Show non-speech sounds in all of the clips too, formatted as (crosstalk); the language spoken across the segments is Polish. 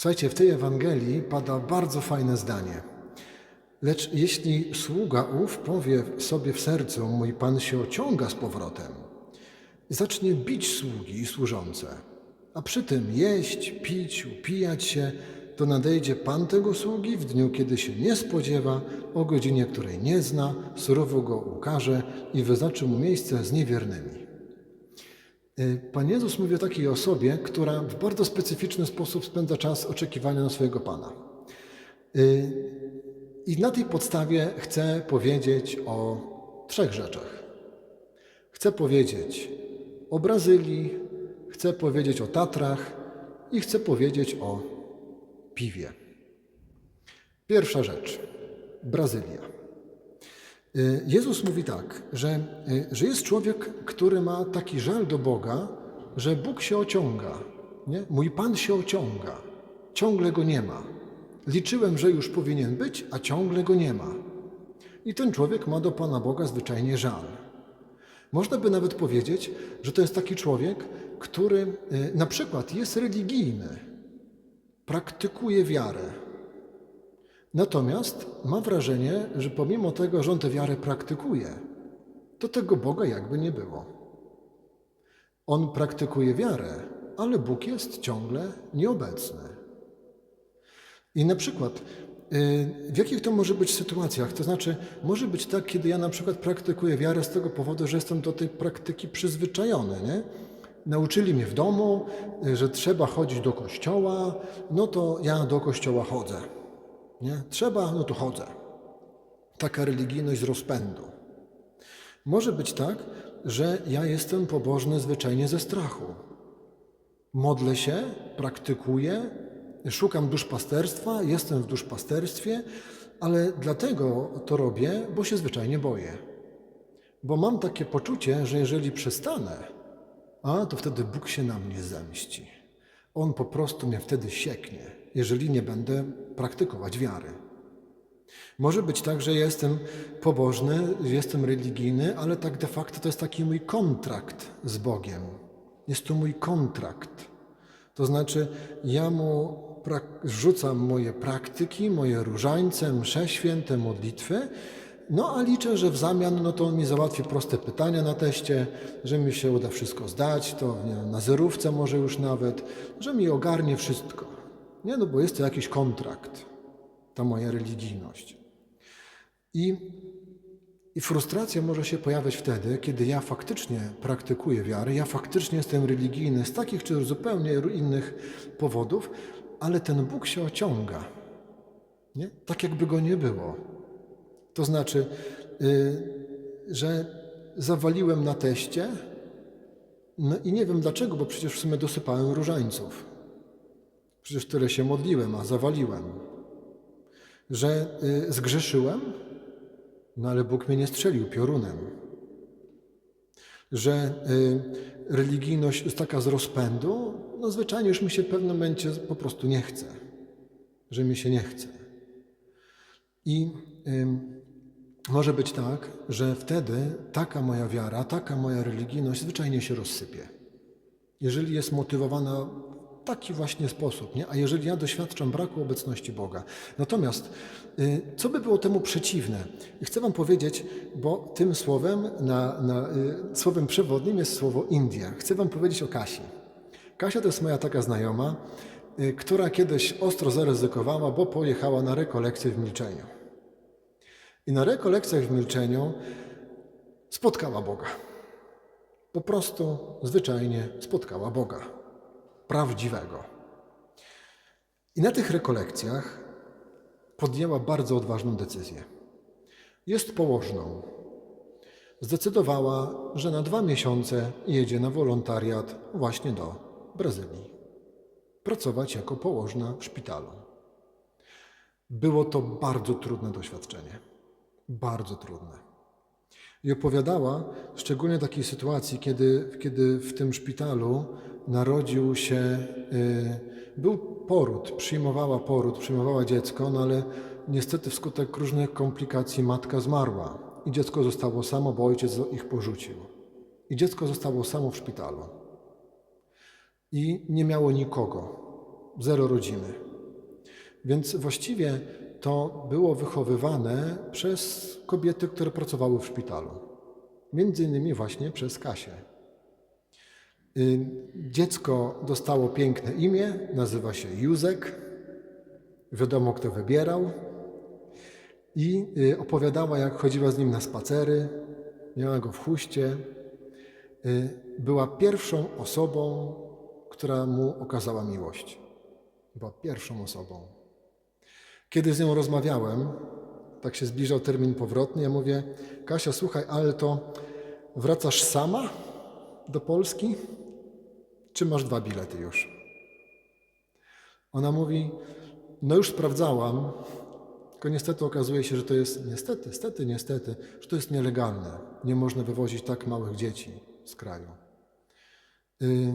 Słuchajcie, w tej Ewangelii pada bardzo fajne zdanie. Lecz jeśli sługa ów powie sobie w sercu, mój Pan się ociąga z powrotem, zacznie bić sługi i służące, a przy tym jeść, pić, upijać się, to nadejdzie Pan tego sługi w dniu, kiedy się nie spodziewa, o godzinie, której nie zna, surowo go ukaże i wyznaczy mu miejsce z niewiernymi. Y, Pan Jezus mówi o takiej osobie, która w bardzo specyficzny sposób spędza czas oczekiwania na swojego Pana. Y, I na tej podstawie chcę powiedzieć o trzech rzeczach. Chcę powiedzieć o Brazylii, chcę powiedzieć o Tatrach i chcę powiedzieć o piwie. Pierwsza rzecz. Brazylia. Y, Jezus mówi tak, że, y, że jest człowiek, który ma taki żal do Boga, że Bóg się ociąga. Nie? Mój Pan się ociąga. Ciągle go nie ma. Liczyłem, że już powinien być, a ciągle go nie ma. I ten człowiek ma do Pana Boga zwyczajnie żal. Można by nawet powiedzieć, że to jest taki człowiek, który y, na przykład jest religijny, praktykuje wiarę, Natomiast ma wrażenie, że pomimo tego, że on tę wiarę praktykuje, to tego Boga jakby nie było. On praktykuje wiarę, ale Bóg jest ciągle nieobecny. I na przykład, y, w jakich to może być sytuacjach? To znaczy, może być tak, kiedy ja na przykład praktykuję wiarę z tego powodu, że jestem do tej praktyki przyzwyczajony. Nie? Nauczyli mnie w domu, y, że trzeba chodzić do kościoła, no to ja do kościoła chodzę. Nie? Trzeba, no to chodzę. Taka religijność z rozpędu. Może być tak, że ja jestem pobożny zwyczajnie ze strachu. Modlę się, praktykuję, szukam duszpasterstwa, jestem w duszpasterstwie, ale dlatego to robię, bo się zwyczajnie boję. Bo mam takie poczucie, że jeżeli przestanę, a to wtedy Bóg się na mnie zemści. On po prostu mnie wtedy sieknie, jeżeli nie będę praktykować wiary. Może być tak, że jestem pobożny, jestem religijny, ale tak de facto to jest taki mój kontrakt z Bogiem. Jest to mój kontrakt. To znaczy, ja mu rzucam moje praktyki, moje różańce, msze święte, modlitwy, no a liczę, że w zamian no to on mi załatwi proste pytania na teście, że mi się uda wszystko zdać, to nie na zerówce może już nawet, że mi ogarnie wszystko. Nie, no bo jest to jakiś kontrakt, ta moja religijność. I, I frustracja może się pojawiać wtedy, kiedy ja faktycznie praktykuję wiarę, ja faktycznie jestem religijny z takich czy zupełnie innych powodów, ale ten Bóg się ociąga. Nie? Tak jakby go nie było. To znaczy, y, że zawaliłem na teście, no i nie wiem dlaczego, bo przecież w sumie dosypałem różańców. Przecież tyle się modliłem, a zawaliłem. Że y, zgrzeszyłem, no ale Bóg mnie nie strzelił piorunem. Że y, religijność jest taka z rozpędu, no zwyczajnie już mi się w pewnym momencie po prostu nie chce. Że mi się nie chce. I y, może być tak, że wtedy taka moja wiara, taka moja religijność zwyczajnie się rozsypie. Jeżeli jest motywowana taki właśnie sposób, nie? a jeżeli ja doświadczam braku obecności Boga. Natomiast y, co by było temu przeciwne? I chcę Wam powiedzieć, bo tym słowem, na, na, y, słowem przewodnim jest słowo India. Chcę Wam powiedzieć o Kasi. Kasia to jest moja taka znajoma, y, która kiedyś ostro zaryzykowała, bo pojechała na rekolekcję w milczeniu. I na rekolekcjach w milczeniu spotkała Boga. Po prostu zwyczajnie spotkała Boga. Prawdziwego. I na tych rekolekcjach podjęła bardzo odważną decyzję. Jest położną. Zdecydowała, że na dwa miesiące jedzie na wolontariat właśnie do Brazylii. Pracować jako położna w szpitalu. Było to bardzo trudne doświadczenie. Bardzo trudne. I opowiadała szczególnie takiej sytuacji, kiedy, kiedy w tym szpitalu narodził się, y, był poród, przyjmowała poród, przyjmowała dziecko, no ale niestety wskutek różnych komplikacji matka zmarła i dziecko zostało samo, bo ojciec ich porzucił. I dziecko zostało samo w szpitalu. I nie miało nikogo, zero rodziny. Więc właściwie to było wychowywane przez kobiety, które pracowały w szpitalu. Między innymi właśnie przez Kasię. Y, Dziecko dostało piękne imię, nazywa się Józek. Wiadomo, kto wybierał. I y, opowiadała, jak chodziła z nim na spacery, miała go w chuście. Y, Była pierwszą osobą, która mu okazała miłość. Była pierwszą osobą. Kiedy z nią rozmawiałem, tak się zbliżał termin powrotny, ja mówię: Kasia, słuchaj, ale to wracasz sama do Polski? Czy masz dwa bilety już? Ona mówi: No już sprawdzałam, tylko niestety okazuje się, że to jest niestety, niestety, niestety, że to jest nielegalne. Nie można wywozić tak małych dzieci z kraju. Y,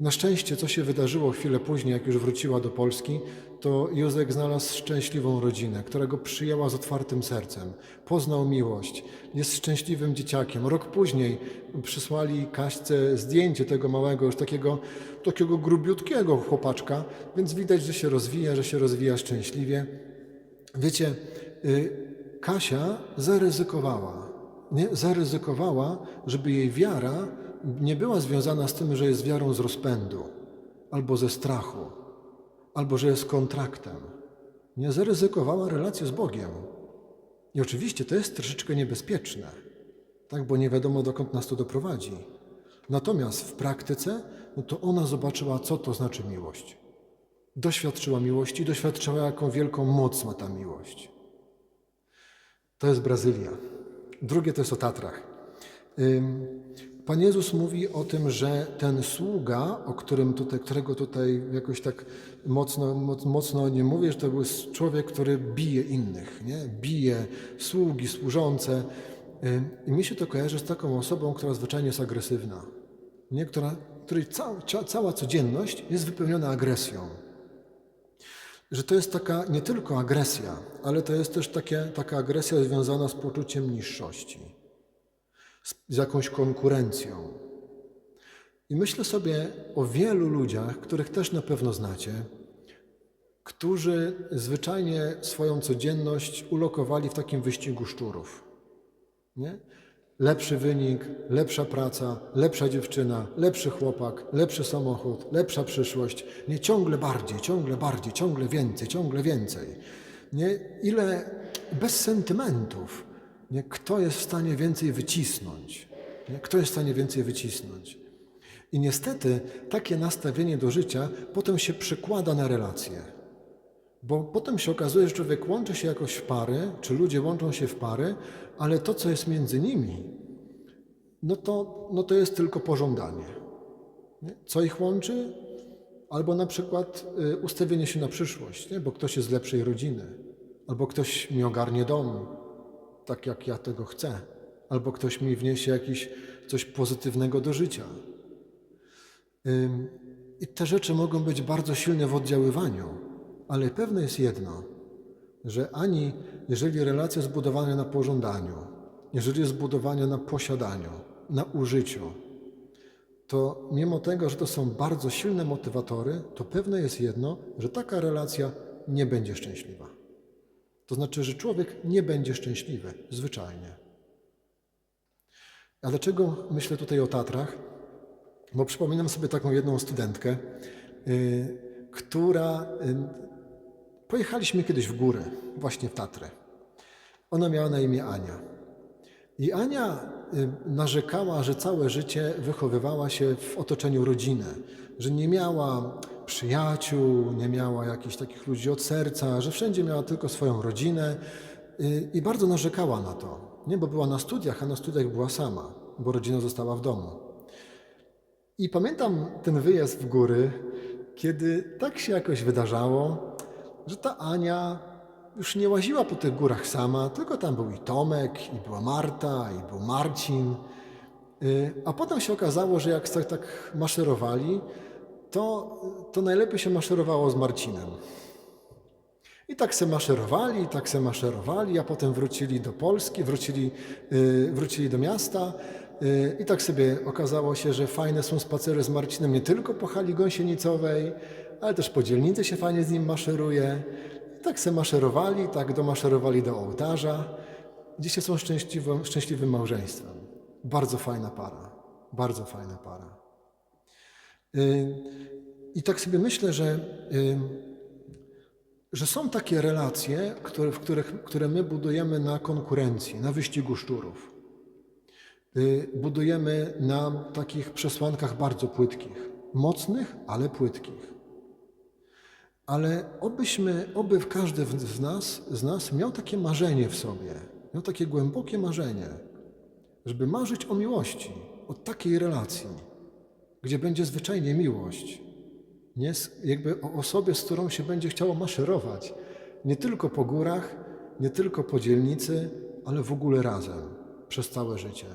Na szczęście, co się wydarzyło chwilę później, jak już wróciła do Polski, to Józek znalazł szczęśliwą rodzinę, która go przyjęła z otwartym sercem. Poznał miłość, jest szczęśliwym dzieciakiem. Rok później przysłali Kaśce zdjęcie tego małego, już takiego, takiego grubiutkiego chłopaczka, więc widać, że się rozwija, że się rozwija szczęśliwie. Wiecie, y, Kasia zaryzykowała. Nie? Zaryzykowała, żeby jej wiara nie była związana z tym, że jest wiarą z rozpędu, albo ze strachu, albo że jest kontraktem. Nie zaryzykowała relację z Bogiem. I oczywiście to jest troszeczkę niebezpieczne, tak, bo nie wiadomo dokąd nas to doprowadzi. Natomiast w praktyce, no to ona zobaczyła, co to znaczy miłość. Doświadczyła miłości, doświadczyła, jaką wielką moc ma ta miłość. To jest Brazylia. Drugie to jest o Tatrach. Pan Jezus mówi o tym, że ten sługa, o którym tutaj, którego tutaj jakoś tak mocno, moc, mocno nie mówię, że to był człowiek, który bije innych, nie? bije sługi, służące. I mi się to kojarzy z taką osobą, która zwyczajnie jest agresywna, nie? Która, której cała, cała codzienność jest wypełniona agresją że to jest taka nie tylko agresja, ale to jest też takie, taka agresja związana z poczuciem niższości, z, jakąś konkurencją. I myślę sobie o wielu ludziach, których też na pewno znacie, którzy zwyczajnie swoją codzienność ulokowali w takim wyścigu szczurów. Nie? Lepszy wynik, lepsza praca, lepsza dziewczyna, lepszy chłopak, lepszy samochód, lepsza przyszłość. Nie ciągle bardziej, ciągle bardziej, ciągle więcej, ciągle więcej. Nie? Ile bez sentymentów. Nie? Kto jest w stanie więcej wycisnąć? Nie? Kto jest w stanie więcej wycisnąć? I niestety takie nastawienie do życia potem się przekłada na relacje. Bo potem się okazuje, że człowiek łączy się jakoś w pary, czy ludzie łączą się w pary, ale to, co jest między nimi, no to, no to jest tylko pożądanie. Nie? Co ich łączy? Albo na przykład y, ustawienie się na przyszłość, nie? bo ktoś jest z lepszej rodziny, albo ktoś mi ogarnie dom, tak jak ja tego chcę, albo ktoś mi wniesie jakiś coś pozytywnego do życia. I te rzeczy mogą być bardzo silne w oddziaływaniu, ale pewne jest jedno, że ani jeżeli relacja jest zbudowana na pożądaniu, jeżeli jest zbudowana na posiadaniu, na użyciu, to mimo tego, że to są bardzo silne motywatory, to pewne jest jedno, że taka relacja nie będzie szczęśliwa. To znaczy, że człowiek nie będzie szczęśliwy, zwyczajnie. A dlaczego myślę tutaj o Tatrach? Bo przypominam sobie taką jedną studentkę, yy, która. Yy, pojechaliśmy kiedyś w góry, właśnie w Tatry. Ona miała na imię Ania. I Ania y, narzekała, że całe życie wychowywała się w otoczeniu rodziny, że nie miała przyjaciół, nie miała jakichś takich ludzi od serca, że wszędzie miała tylko swoją rodzinę y, i bardzo narzekała na to. Nie, bo była na studiach, a na studiach była sama, bo rodzina została w domu. I pamiętam ten wyjazd w góry, kiedy tak się jakoś wydarzało, że ta Ania już nie łaziła po tych górach sama, tylko tam był i Tomek, i była Marta, i był Marcin. Y, A potem się okazało, że jak tak, tak maszerowali, to, to najlepiej się maszerowało z Marcinem. I tak se maszerowali, i tak se maszerowali, a potem wrócili do Polski, wrócili, yy, wrócili do miasta. Yy, I tak sobie okazało się, że fajne są spacery z Marcinem nie tylko po hali gąsienicowej, ale też po dzielnicy się fajnie z nim maszeruje. tak se maszerowali, tak domaszerowali do ołtarza. Dzisiaj są szczęśliwym, szczęśliwym małżeństwem. Bardzo fajna para. Bardzo fajna para. Y, I tak sobie myślę, że, y, że są takie relacje, które, w których, które my budujemy na konkurencji, na wyścigu szczurów. Y, Budujemy na takich przesłankach bardzo płytkich. Mocnych, ale płytkich. Ale obyśmy, oby każdy z nas, z nas miał takie marzenie w sobie, miał takie głębokie marzenie, żeby marzyć o miłości, o takiej relacji, gdzie będzie zwyczajnie miłość, nie jakby o osobie, z którą się będzie chciało maszerować, nie tylko po górach, nie tylko po dzielnicy, ale w ogóle razem, przez całe życie.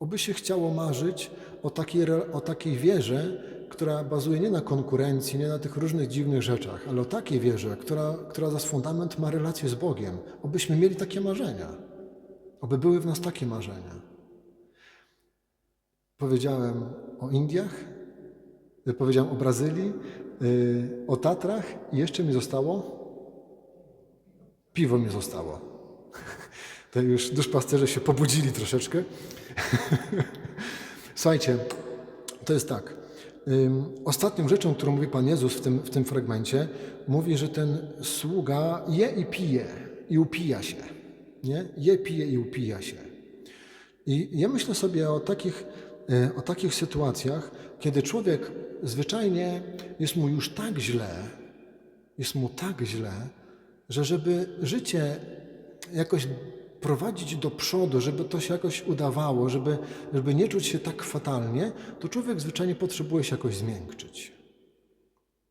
Oby się chciało marzyć o takiej, o takiej wierze, która bazuje nie na konkurencji, nie na tych różnych dziwnych rzeczach, ale o takiej wierze, która, która za fundament ma relację z Bogiem. Obyśmy mieli takie marzenia. Oby były w nas takie marzenia. Powiedziałem o Indiach, y, powiedziałem o Brazylii, y, o Tatrach i jeszcze mi zostało piwo mi zostało. (laughs) To już duszpasterze się pobudzili troszeczkę. (laughs) Słuchajcie, to jest tak. Ostatnią rzeczą, którą mówi Pan Jezus w tym, w tym fragmencie, mówi, że ten sługa je i pije i upija się. Nie? Je, pije i upija się. I ja myślę sobie o takich, e, o takich sytuacjach, kiedy człowiek zwyczajnie jest mu już tak źle, jest mu tak źle, że żeby życie jakoś prowadzić do przodu, żeby to się jakoś udawało, żeby, żeby nie czuć się tak fatalnie, to człowiek zwyczajnie potrzebuje się jakoś zmiękczyć.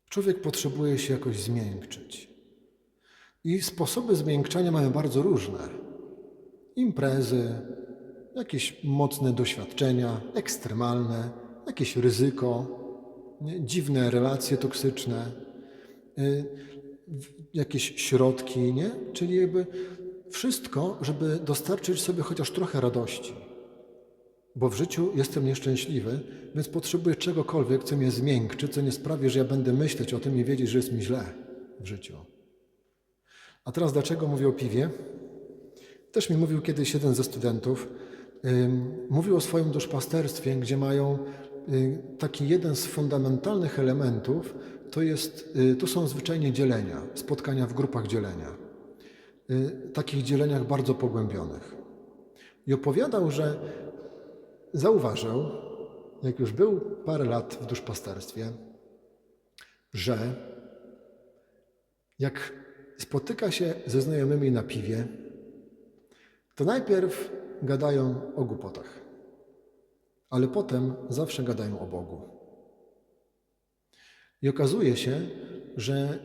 Człowiek potrzebuje się jakoś zmiękczyć. I sposoby zmiękczania mamy bardzo różne. Imprezy, jakieś mocne doświadczenia, ekstremalne, jakieś ryzyko, dziwne relacje toksyczne, y, jakieś środki, nie? Czyli jakby wszystko, żeby dostarczyć sobie chociaż trochę radości. Bo w życiu jestem nieszczęśliwy, więc potrzebuję czegokolwiek, co mnie zmiękczy, co nie sprawi, że ja będę myśleć o tym i wiedzieć, że jest mi źle w życiu. A teraz dlaczego mówię o piwie? Też mi mówił kiedyś jeden ze studentów, mówił o swoim duszpasterstwie, gdzie mają y, taki jeden z fundamentalnych elementów, to, jest, y, to są zwyczajnie dzielenia, spotkania w grupach dzielenia. Y, takich dzieleniach bardzo pogłębionych. I opowiadał, że zauważył, jak już był parę lat w duszpasterstwie, że jak spotyka się ze znajomymi na piwie, to najpierw gadają o głupotach, ale potem zawsze gadają o Bogu. I okazuje się, że,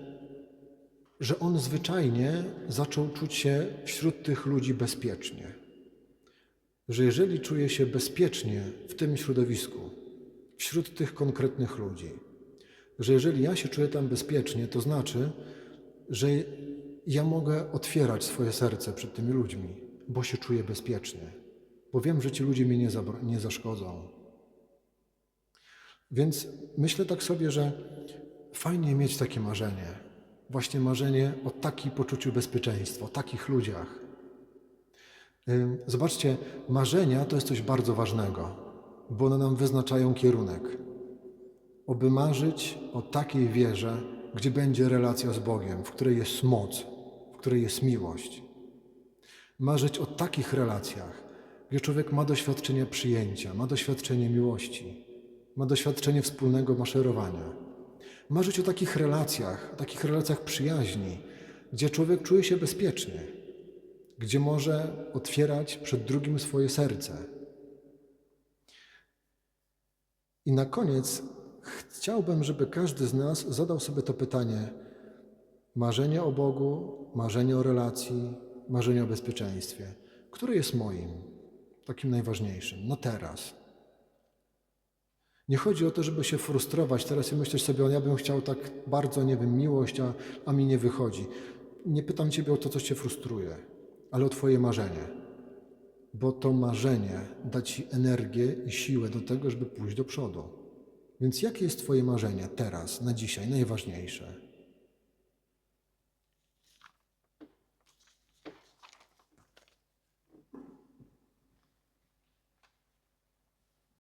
że on zwyczajnie zaczął czuć się wśród tych ludzi bezpiecznie. Że jeżeli czuje się bezpiecznie w tym środowisku, wśród tych konkretnych ludzi, że jeżeli ja się czuję tam bezpiecznie, to znaczy, że ja mogę otwierać swoje serce przed tymi ludźmi, bo się czuję bezpiecznie, bo wiem, że ci ludzie mi nie, nie zaszkodzą. Więc myślę tak sobie, że fajnie mieć takie marzenie. Właśnie marzenie o takim poczuciu bezpieczeństwa, o takich ludziach. Zobaczcie, marzenia to jest coś bardzo ważnego, bo one nam wyznaczają kierunek. Oby marzyć o takiej wierze, gdzie będzie relacja z Bogiem, w której jest moc, w której jest miłość. Marzyć o takich relacjach, gdzie człowiek ma doświadczenie przyjęcia, ma doświadczenie miłości, ma doświadczenie wspólnego maszerowania. Marzyć o takich relacjach, o takich relacjach przyjaźni, gdzie człowiek czuje się bezpiecznie, gdzie może otwierać przed drugim swoje serce. I na koniec chciałbym, żeby każdy z nas zadał sobie to pytanie: marzenie o Bogu, marzenie o relacji, marzenie o bezpieczeństwie. Które jest moim, takim najważniejszym, na teraz? Nie chodzi o to, żeby się frustrować teraz i myśleć sobie, o ja bym chciał tak bardzo, nie wiem, miłość, a, a mi nie wychodzi. Nie pytam Ciebie o to, co Cię frustruje, ale o Twoje marzenie. Bo to marzenie da Ci energię i siłę do tego, żeby pójść do przodu. Więc jakie jest Twoje marzenie teraz, na dzisiaj, najważniejsze?